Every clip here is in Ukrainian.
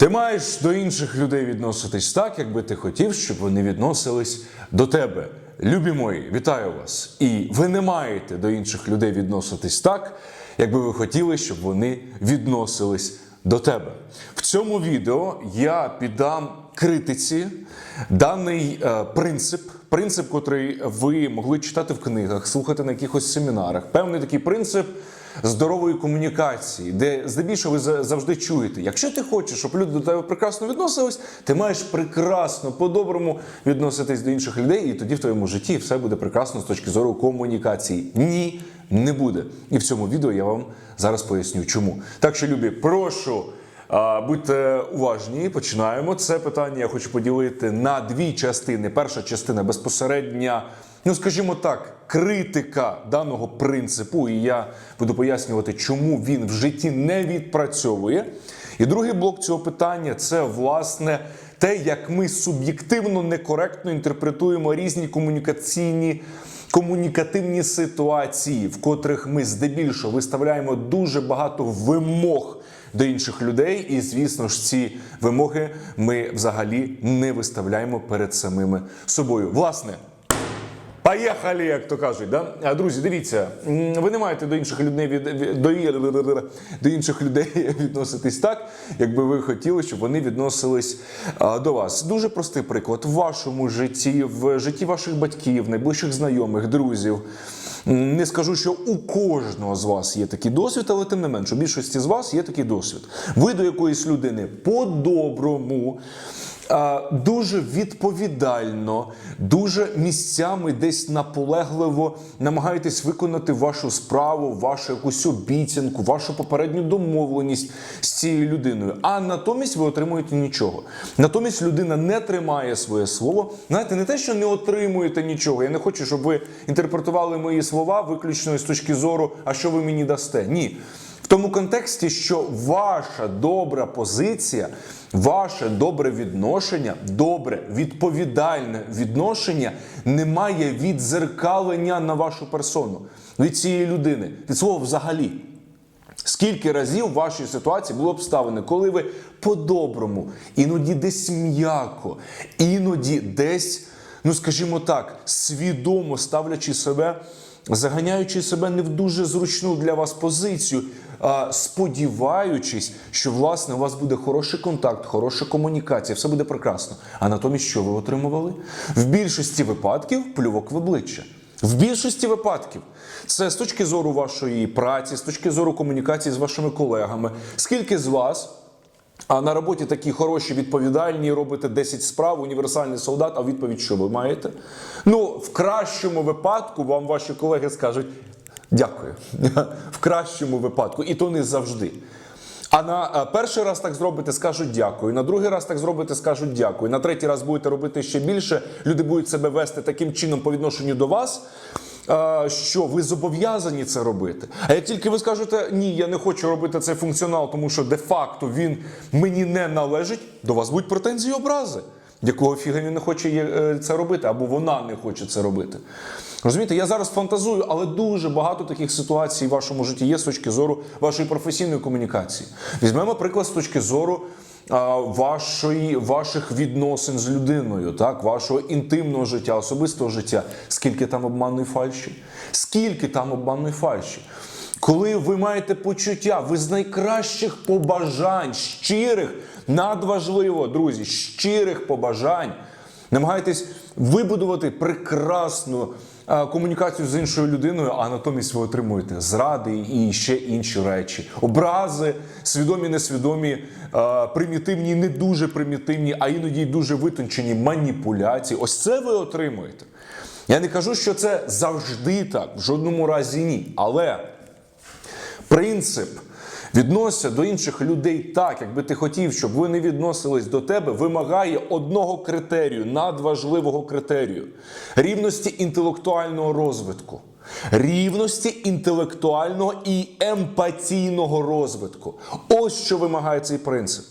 Ти маєш до інших людей відноситись так, якби ти хотів, щоб вони відносились до тебе. Любі мої, вітаю вас! І ви не маєте до інших людей відноситись так, якби ви хотіли, щоб вони відносились до тебе. В цьому відео я піддам критиці даний е, принцип, принцип, котрий ви могли читати в книгах, слухати на якихось семінарах. Певний такий принцип здорової комунікації, де здебільшого ви завжди чуєте, якщо ти хочеш, щоб люди до тебе прекрасно відносились, ти маєш прекрасно по-доброму відноситись до інших людей, і тоді в твоєму житті все буде прекрасно з точки зору комунікації. Ні, не буде. І в цьому відео я вам зараз поясню, чому. Так що, любі, прошу. Будьте уважні, починаємо. Це питання я хочу поділити на дві частини. Перша частина безпосередня, ну скажімо так, критика даного принципу, і я буду пояснювати, чому він в житті не відпрацьовує. І другий блок цього питання це власне те, як ми суб'єктивно некоректно інтерпретуємо різні комунікаційні комунікативні ситуації, в котрих ми здебільшого виставляємо дуже багато вимог до інших людей, і звісно ж, ці вимоги ми взагалі не виставляємо перед самими собою. Власне. Поїхали, як то кажуть. Да? Друзі, дивіться, ви не маєте до інших людей від, до, до інших людей відноситись так, якби ви хотіли, щоб вони відносились до вас. Дуже простий приклад в вашому житті, в житті ваших батьків, найближчих знайомих, друзів. Не скажу, що у кожного з вас є такий досвід, але тим не менш, у більшості з вас є такий досвід. Ви до якоїсь людини по-доброму дуже відповідально, дуже місцями десь наполегливо намагаєтесь виконати вашу справу, вашу якусь обіцянку, вашу попередню домовленість з цією людиною. А натомість ви отримуєте нічого. Натомість людина не тримає своє слово. Знаєте, не те, що не отримуєте нічого. Я не хочу, щоб ви інтерпретували мої слова виключно з точки зору, а що ви мені дасте. Ні. Тому контексті, що ваша добра позиція, ваше добре відношення, добре відповідальне відношення не має відзеркалення на вашу персону від цієї людини, від свого взагалі. Скільки разів в вашій ситуації були обставини, коли ви по-доброму, іноді десь м'яко, іноді десь, ну скажімо так, свідомо ставлячи себе, заганяючи себе не в дуже зручну для вас позицію, сподіваючись, що власне у вас буде хороший контакт, хороша комунікація, все буде прекрасно. А натомість, що ви отримували? В більшості випадків плювок в обличчя. В більшості випадків це з точки зору вашої праці, з точки зору комунікації з вашими колегами. Скільки з вас а на роботі такі хороші, відповідальні, робите 10 справ, універсальний солдат, а відповідь що ви маєте? Ну, в кращому випадку вам ваші колеги скажуть дякую. В кращому випадку, і то не завжди. А на е, перший раз так зробите, скажуть дякую. На другий раз так зробите, скажуть дякую. На третій раз будете робити ще більше. Люди будуть себе вести таким чином по відношенню до вас. е, Що ви зобов'язані це робити? А як тільки ви скажете ні, я не хочу робити цей функціонал, тому що де-факто він мені не належить, до вас будуть претензії образи. Якого фіга він не хоче е, це робити, або вона не хоче це робити. Розумієте, я зараз фантазую, але дуже багато таких ситуацій в вашому житті є з точки зору вашої професійної комунікації. Візьмемо приклад з точки зору а, вашої, ваших відносин з людиною, так, вашого інтимного життя, особистого життя. Скільки там обманної фальші? Скільки там обманної фальші? Коли ви маєте почуття, ви з найкращих побажань, щирих, надважливо, друзі, щирих побажань, намагаєтесь вибудувати прекрасну е, комунікацію з іншою людиною, а натомість ви отримуєте зради і ще інші речі, образи, свідомі, несвідомі, е, примітивні, не дуже примітивні, а іноді й дуже витончені маніпуляції. Ось це ви отримуєте. Я не кажу, що це завжди так, в жодному разі ні. Але принцип відноситься до інших людей так, якби ти хотів, щоб вони відносились до тебе, вимагає одного критерію, надважливого критерію рівності інтелектуального розвитку. Рівності інтелектуального і емпатійного розвитку. Ось що вимагає цей принцип.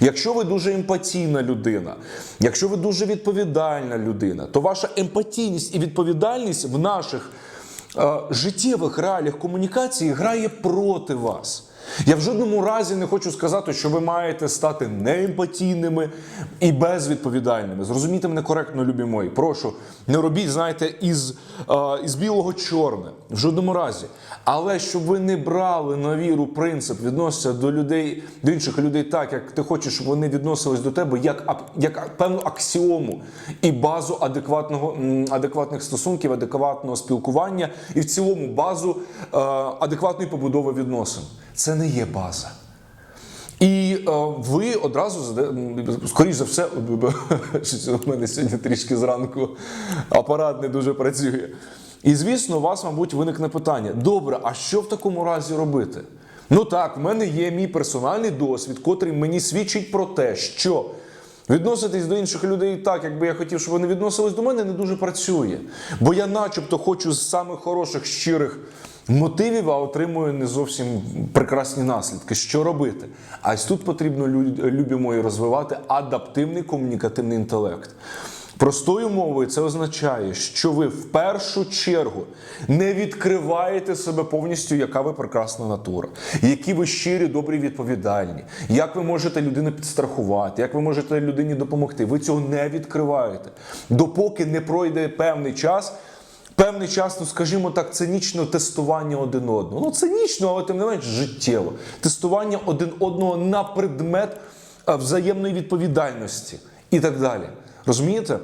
Якщо ви дуже емпатійна людина, якщо ви дуже відповідальна людина, то ваша емпатійність і відповідальність в наших е, життєвих реаліях комунікації грає проти вас. Я в жодному разі не хочу сказати, що ви маєте стати неемпатійними і безвідповідальними. Зрозумійте мене коректно, любі мої. Прошу, не робіть, знаєте, із, із білого чорне. В жодному разі. Але щоб ви не брали на віру принцип відноситися до людей, до інших людей так, як ти хочеш, щоб вони відносились до тебе, як, як певну аксіому і базу адекватного, адекватних стосунків, адекватного спілкування, і в цілому базу е, адекватної побудови відносин. Це не є база. І е, ви одразу скоріш за все, у мене сьогодні трішки зранку апарат не дуже працює. І звісно, у вас, мабуть, виникне питання: добре, а що в такому разі робити? Ну так, в мене є мій персональний досвід, котрий мені свідчить про те, що відноситись до інших людей так, якби я хотів, щоб вони відносились до мене, не дуже працює. Бо я, начебто, хочу з самих хороших, щирих мотивів, а отримую не зовсім прекрасні наслідки. Що робити? А ось тут потрібно лю- любі мої розвивати адаптивний комунікативний інтелект. Простою мовою це означає, що ви в першу чергу не відкриваєте себе повністю, яка ви прекрасна натура, які ви щирі, добрі, відповідальні, як ви можете людину підстрахувати, як ви можете людині допомогти. Ви цього не відкриваєте, допоки не пройде певний час. Певний час, ну скажімо так, цинічно тестування один одного. Ну цинічно, але тим не менш життєво. Тестування один одного на предмет е, взаємної відповідальності і так далі. Розумієте?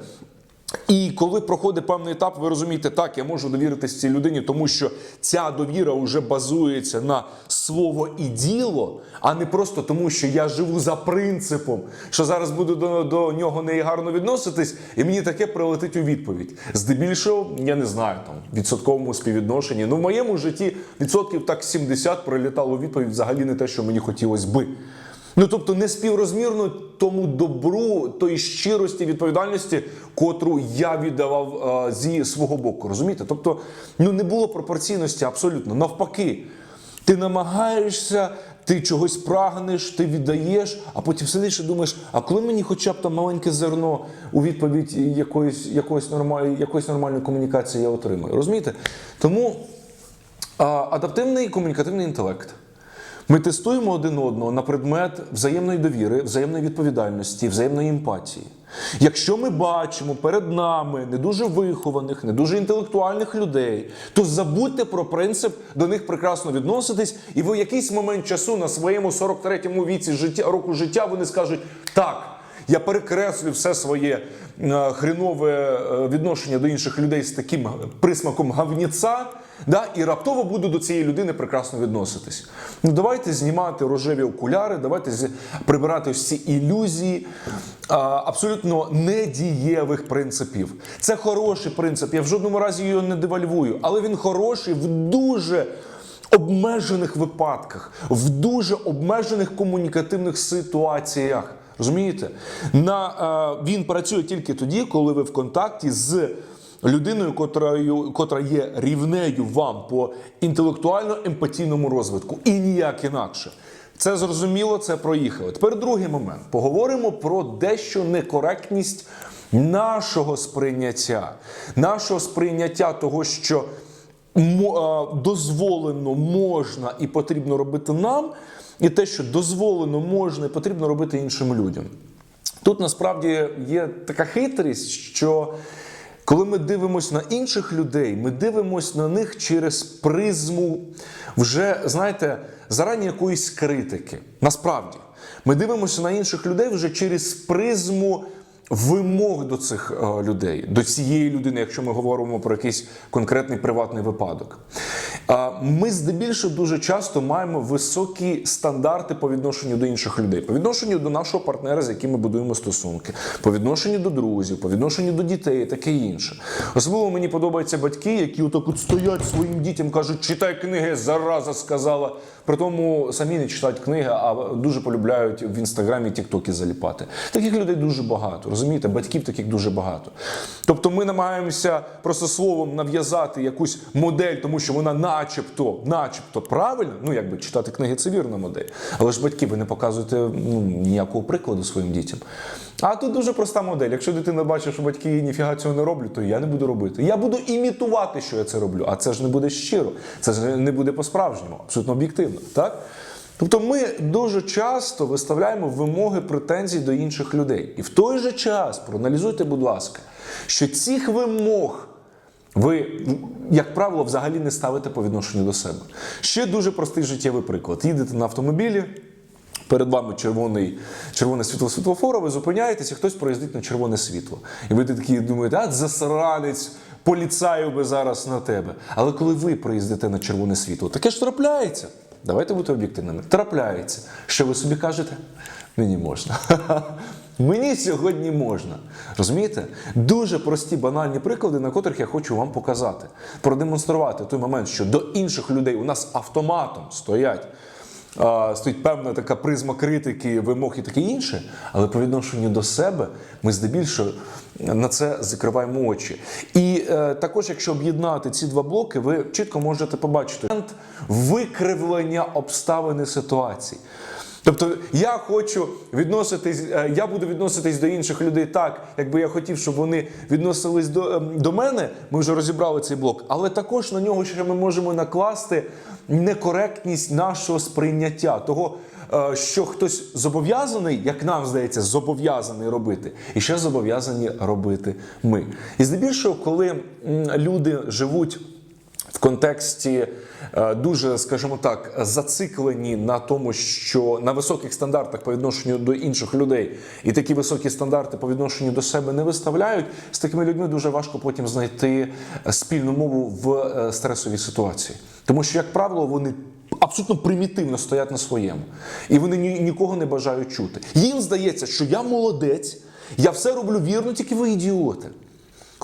І коли проходить певний етап, ви розумієте, так, я можу довіритися цій людині, тому що ця довіра вже базується на слово і діло, а не просто тому, що я живу за принципом, що зараз буду до, до нього негарно відноситись, і мені таке прилетить у відповідь. Здебільшого, я не знаю, там відсотковому співвідношенні. Ну, в моєму житті відсотків так 70 прилітало у відповідь взагалі не те, що мені хотілося би. Ну тобто не співрозмірно тому добру, тої щирості, відповідальності, котру я віддавав е, зі свого боку. Розумієте? Тобто, ну не було пропорційності абсолютно. Навпаки, ти намагаєшся, ти чогось прагнеш, ти віддаєш, а потім сидиш і думаєш, а коли мені хоча б там маленьке зерно у відповідь якоїсь, якоїсь, нормаль, якоїсь нормальної комунікації я отримаю. Розумієте? Тому а, адаптивний комунікативний інтелект. Ми тестуємо один одного на предмет взаємної довіри, взаємної відповідальності, взаємної емпатії. Якщо ми бачимо перед нами не дуже вихованих, не дуже інтелектуальних людей, то забудьте про принцип до них прекрасно відноситись, і в якийсь момент часу на своєму 43-му віці життя, року життя вони скажуть так. Я перекреслю все своє е, хрінове е, відношення до інших людей з таким присмаком гавніця, да, і раптово буду до цієї людини прекрасно відноситись. Ну давайте знімати рожеві окуляри, давайте прибирати ось ці ілюзії абсолютно недієвих принципів. Це хороший принцип. Я в жодному разі його не девальвую, але він хороший в дуже обмежених випадках, в дуже обмежених комунікативних ситуаціях. Розумієте? На, е, він працює тільки тоді, коли ви в контакті з людиною, котрою, котра є рівнею вам по інтелектуально-емпатійному розвитку, і ніяк інакше. Це зрозуміло, це проїхали. Тепер другий момент. Поговоримо про дещо некоректність нашого сприйняття, нашого сприйняття того, що е, дозволено, можна і потрібно робити нам, і те, що дозволено, можна потрібно робити іншим людям. Тут насправді є така хитрість, що коли ми дивимося на інших людей, ми дивимося на них через призму вже, знаєте, зарані якоїсь критики. Насправді, ми дивимося на інших людей вже через призму вимог до цих е, людей, до цієї людини, якщо ми говоримо про якийсь конкретний приватний випадок. Ми здебільшого дуже часто маємо високі стандарти по відношенню до інших людей, по відношенню до нашого партнера, з яким ми будуємо стосунки, по відношенню до друзів, по відношенню до дітей, і таке інше. Особливо мені подобаються батьки, які отак от стоять своїм дітям, кажуть, читай книги, зараза сказала. При тому самі не читають книги, а дуже полюбляють в інстаграмі тіктоки заліпати. Таких людей дуже багато. Розумієте, батьків таких дуже багато. Тобто ми намагаємося просто словом нав'язати якусь модель, тому що вона начебто, начебто правильна. Ну якби читати книги це вірна модель. Але ж батьки, ви не показуєте ну, ніякого прикладу своїм дітям. А тут дуже проста модель. Якщо дитина бачить, що батьки ніфіга цього не роблять, то я не буду робити. Я буду імітувати, що я це роблю. А це ж не буде щиро, це ж не буде по-справжньому, абсолютно об'єктивно. Так? Тобто ми дуже часто виставляємо вимоги претензій до інших людей. І в той же час проаналізуйте, будь ласка, що цих вимог ви, як правило, взагалі не ставите по відношенню до себе. Ще дуже простий життєвий приклад. Їдете на автомобілі, перед вами червоний, червоне світло світлофора, ви зупиняєтесь, і хтось проїздить на червоне світло. І ви такі думаєте, а засранець, поліцаю би зараз на тебе. Але коли ви проїздите на червоне світло, таке ж трапляється. Давайте бути об'єктивними. Трапляється. Що ви собі кажете? Мені можна. Мені сьогодні можна. Розумієте? Дуже прості банальні приклади, на котрих я хочу вам показати, продемонструвати той момент, що до інших людей у нас автоматом стоять. Стоїть певна така призма критики, вимог і таке інше, але по відношенню до себе ми здебільшого на це закриваємо очі. І е, також, якщо об'єднати ці два блоки, ви чітко можете побачити викривлення обставини ситуації. Тобто я хочу відноситись, е, я буду відноситись до інших людей так, якби я хотів, щоб вони відносились до, ем, до мене. Ми вже розібрали цей блок, але також на нього ще ми можемо накласти некоректність нашого сприйняття, того, е, що хтось зобов'язаний, як нам здається, зобов'язаний робити, і ще зобов'язані робити ми. І здебільшого, коли люди живуть контексті е, дуже, скажімо так, зациклені на тому, що на високих стандартах по відношенню до інших людей, і такі високі стандарти по відношенню до себе не виставляють, з такими людьми дуже важко потім знайти спільну мову в е, стресовій ситуації, тому що, як правило, вони. Абсолютно примітивно стоять на своєму, і вони ні- нікого не бажають чути. Їм здається, що я молодець, я все роблю вірно, тільки ви ідіоти.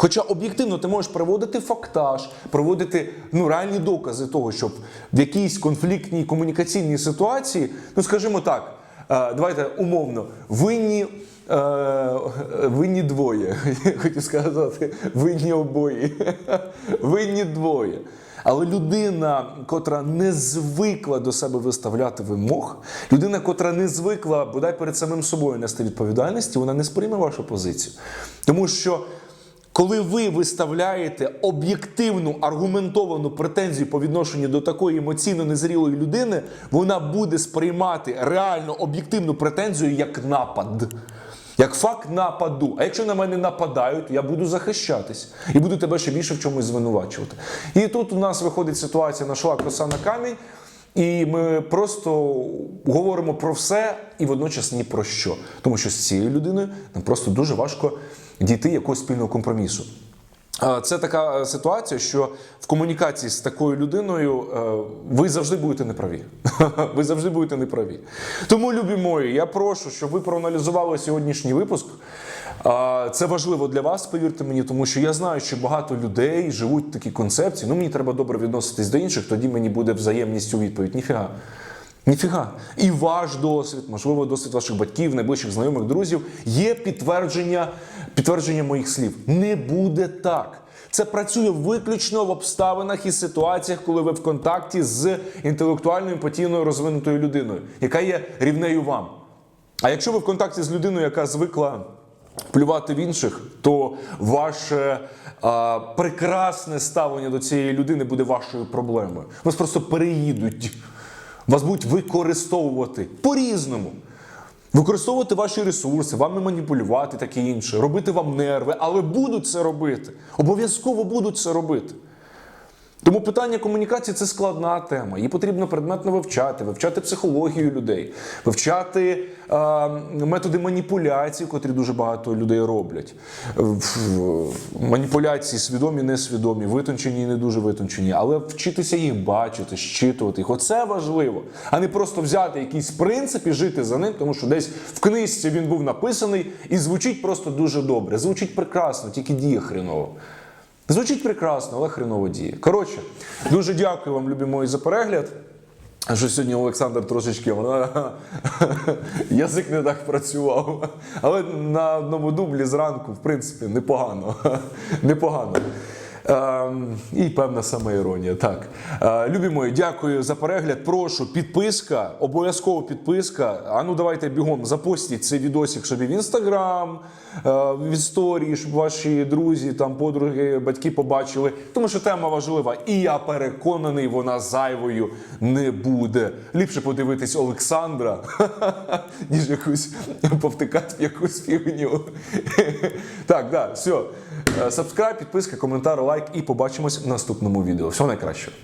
Хоча об'єктивно ти можеш приводити фактаж, приводити ну, реальні докази того, що в якійсь конфліктній комунікаційній ситуації, ну скажімо так, е, давайте умовно, винні. е, Винні двоє, хотів сказати, винні обоє, винні двоє. Але людина, котра не звикла до себе виставляти вимог, людина, котра не звикла бодай перед самим собою нести відповідальності, вона не сприйме вашу позицію. Тому що коли ви виставляєте об'єктивну аргументовану претензію по відношенню до такої емоційно незрілої людини, вона буде сприймати реально об'єктивну претензію як напад. Як факт нападу. А якщо на мене нападають, я буду захищатись і буду тебе ще більше в чомусь звинувачувати. І тут у нас виходить ситуація нашла коса на камінь, і ми просто говоримо про все і водночас ні про що. Тому що з цією людиною нам просто дуже важко дійти якогось спільного компромісу. Це така е, ситуація, що в комунікації з такою людиною е, ви завжди будете неправі. Ви завжди будете неправі. Тому, любі мої, я прошу, щоб ви проаналізували сьогоднішній випуск. Це важливо для вас, повірте мені, тому що я знаю, що багато людей живуть в такій концепції. Ну, мені треба добре відноситись до інших, тоді мені буде взаємність у відповідь. Ніфіга. Ніфіга. І ваш досвід, можливо, досвід ваших батьків, найближчих знайомих, друзів, є підтвердження, підтвердження моїх слів. Не буде так. Це працює виключно в обставинах і ситуаціях, коли ви в контакті з інтелектуальною емпатійною розвинутою людиною, яка є рівнею вам. А якщо ви в контакті з людиною, яка звикла плювати в інших, то ваше а, прекрасне ставлення до цієї людини буде вашою проблемою. Вас просто переїдуть. Вас будуть використовувати по-різному. Використовувати ваші ресурси, вами маніпулювати, таке інше, робити вам нерви, але будуть це робити. Обов'язково будуть це робити. Тому питання комунікації це складна тема. Її потрібно предметно вивчати, вивчати психологію людей, вивчати е, методи маніпуляції, котрі дуже багато людей роблять. Маніпуляції свідомі, несвідомі, витончені і не дуже витончені, але вчитися їх бачити, щитувати їх. Оце важливо, а не просто взяти якийсь принцип і жити за ним, тому що десь в книжці він був написаний і звучить просто дуже добре. Звучить прекрасно, тільки діє хреново. Звучить прекрасно, але хреново діє. Коротше, дуже дякую вам, любі мої, за перегляд. Що сьогодні Олександр трошечки вона язик не так працював. Але на одному дублі зранку, в принципі, непогано. непогано. Ем, і певна самоіронія. Так. Е, любі мої, дякую за перегляд. Прошу, підписка, обов'язково підписка. А ну давайте бігом запостіть цей відосик собі в інстаграм, е, в історії, щоб ваші друзі, там, подруги, батьки побачили. Тому що тема важлива. І я переконаний, вона зайвою не буде. Ліпше подивитись Олександра, ніж якусь повтикати в якусь фігню. Так, да, все. Сабскрайб, підписка, коментар, лайк і побачимось в наступному відео. Всього найкращого.